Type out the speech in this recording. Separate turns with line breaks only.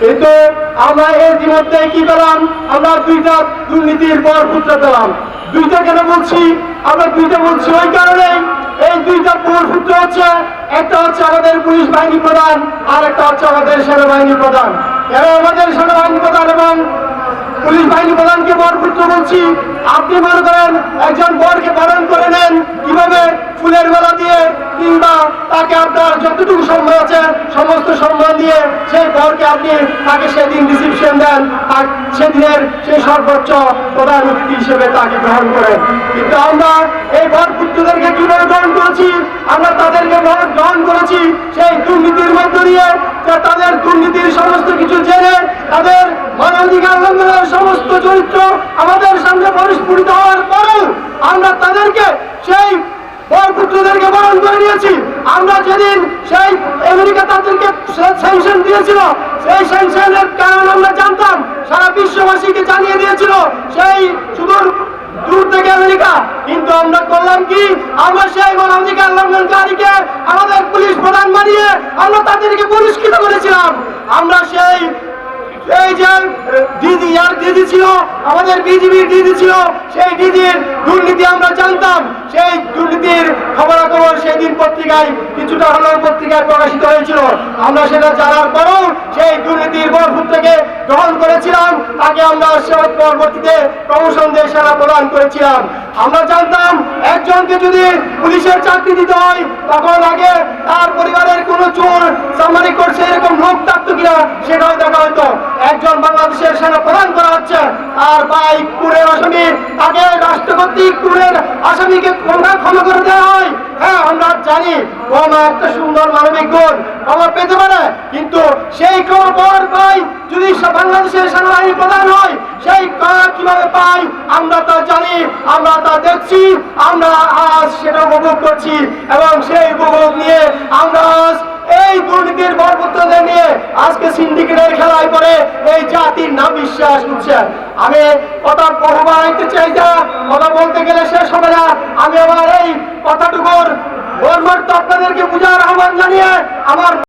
কিন্তু আমরা এর জীবনটাই কি পেলাম? আমরা দুইটা দুর্নীতির পর পুত্র পেলাম। দুইটা কেন বলছি? আমরা দুইটা বলছি ওই কারণেই। এই দুইটা পুত্র হচ্ছে। একটা হচ্ছে আমাদের পুলিশ বাহিনী প্রধান, আর একটা হচ্ছে আমাদের সেনাবাহিনী প্রধান। এবং আমাদের সেনাবাহিনী প্রধান এবং পুলিশ বাহিনী প্রধানকে বরপুত্র বলছি। আপনি মনে করেন একজন বরকে বরণ করে নেন, কীভাবে ফুলের বেলা দিয়ে কিংবা তাকে আপনার যতটুকু সম্মান আছে, সমস্ত সম্মান দিয়ে সেই বরকে আপনি তাকে সেদিন রিসিপশন দেন, আর সেদিনের সেই সর্বোচ্চ প্রধান অতিথি হিসেবে তাকে গ্রহণ করেন। কিন্তু আমরা এই বরপুত্রদেরকে কীভাবে গ্রহণ করেছি? আমরা তাদেরকে গ্রহণ করেছি সেই দুর্নীতির মধ্য দিয়ে। তাদের দুর্নীতির সমস্ত কিছু জেনে তাদের মানবাধিকার লঙ্ঘনের চরিত্র আমাদের সামনে পরিস্ফুটিত হওয়ার পরেও আমরা তাদেরকে সেই বরপুত্রদেরকে বরণ করে নিয়েছি। আমরা যেদিন সেই আমেরিকা তাদেরকে স্যাংশন দিয়েছিল, সেই স্যাংশনের কারণ আমরা জানতাম। সারা বিশ্ববাসীকে জানিয়ে দিয়েছিল সেই সুদূর দূর থেকে আমেরিকা। কিন্তু আমরা করলাম কি? আমরা সেই মানবাধিকার লঙ্ঘনকারীকে আমাদের পুলিশ প্রধান বানিয়ে আমরা তাদেরকে পুরস্কৃত করেছিলাম। এই যে দিদি, আর দিদি ছিল, আমাদের বিজিবির দিদি ছিল, সেই দিদির দুর্নীতি আমরা জানতাম। সেই দুর্নীতির খবরাখবর সেই দিন পত্রিকায়, কিছুটা হলেও পত্রিকায় প্রকাশিত হয়েছিল। আমরা সেটা জানার পরেও সেই দুর্নীতির বরফুট গ্রহণ করেছিলাম। তাকে আমরা পরবর্তীতে প্রমোশন দিয়ে সেনা প্রদান করেছিলাম। আমরা জানতাম, একজনকে যদি পুলিশের চাকরি দিতে হয়, তখন আগে তার পরিবারের কোনো চোর সামারি করছে এরকম লোক থাকতো কিনা, সেটাও দেখা হতো। একজন বাংলাদেশের সেনা প্রদান করা হচ্ছে। আর ভাই কুরের আসামি। তাকে রাষ্ট্রপতি কুরের আসামিকে ক্ষমা ক্ষমা করে দেওয়া হয়। হ্যাঁ আমরা জানি ক্ষমা একটা সুন্দর মানবিক গুণ। ক্ষমা পেতে পারে, কিন্তু সেই ক্ষমা পাওয়ার পাই যদি বাংলাদেশের সেনাবাহিনী প্রধান হয়, সেই ক্ষমা কীভাবে পাই আমরা তা জানি, আমরা তা দেখছি, আমরা আজ সেটা উপভোগ করছি। এবং সেই উপভোগ নিয়ে আমরা আজ এই দুর্নীতির বরপুত্রদের নিয়ে আজকে সিন্ডিকেটের খেলায় পরে এই জাতির নাম বিশ্বাস উঠছে। আমি কথা বহু চাই যা, কথা বলতে গেলে শেষ হবে না। আমি আমার এই কথাটুকুর আপনাদেরকে বুঝার আহ্বান জানিয়ে আমার